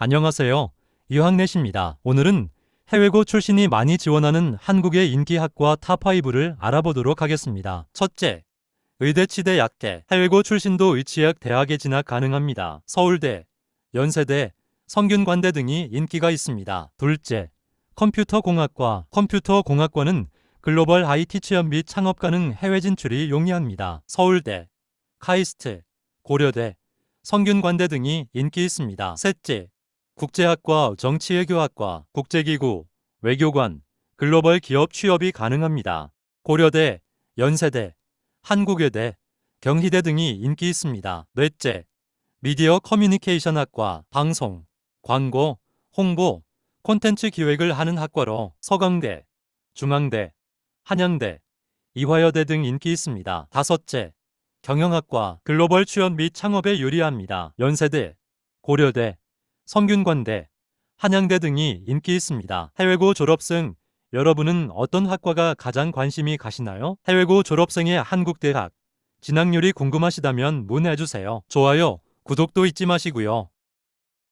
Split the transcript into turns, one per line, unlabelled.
안녕하세요. 이황래입니다. 오늘은 해외고 출신이 많이 지원하는 한국의 인기 학과 탑5를 알아보도록 하겠습니다. 첫째, 의대 치대 약대, 해외고 출신도 의치학 대학에 진학 가능합니다. 서울대, 연세대, 성균관대 등이 인기가 있습니다. 둘째, 컴퓨터공학과, 컴퓨터공학과는 글로벌 IT 취업 및 창업 가능 해외 진출이 용이합니다. 서울대, 카이스트, 고려대, 성균관대 등이 인기 있습니다. 셋째, 국제학과, 정치외교학과, 국제기구, 외교관, 글로벌 기업 취업이 가능합니다. 고려대, 연세대, 한국외대, 경희대 등이 인기 있습니다. 넷째, 미디어 커뮤니케이션 학과, 방송, 광고, 홍보, 콘텐츠 기획을 하는 학과로 서강대, 중앙대, 한양대, 이화여대 등 인기 있습니다. 다섯째, 경영학과, 글로벌 취업 및 창업에 유리합니다. 연세대, 고려대, 성균관대, 한양대 등이 인기 있습니다. 해외고 졸업생, 여러분은 어떤 학과가 가장 관심이 가시나요? 해외고 졸업생의 한국대학, 진학률이 궁금하시다면 문의해주세요. 좋아요, 구독도 잊지 마시고요.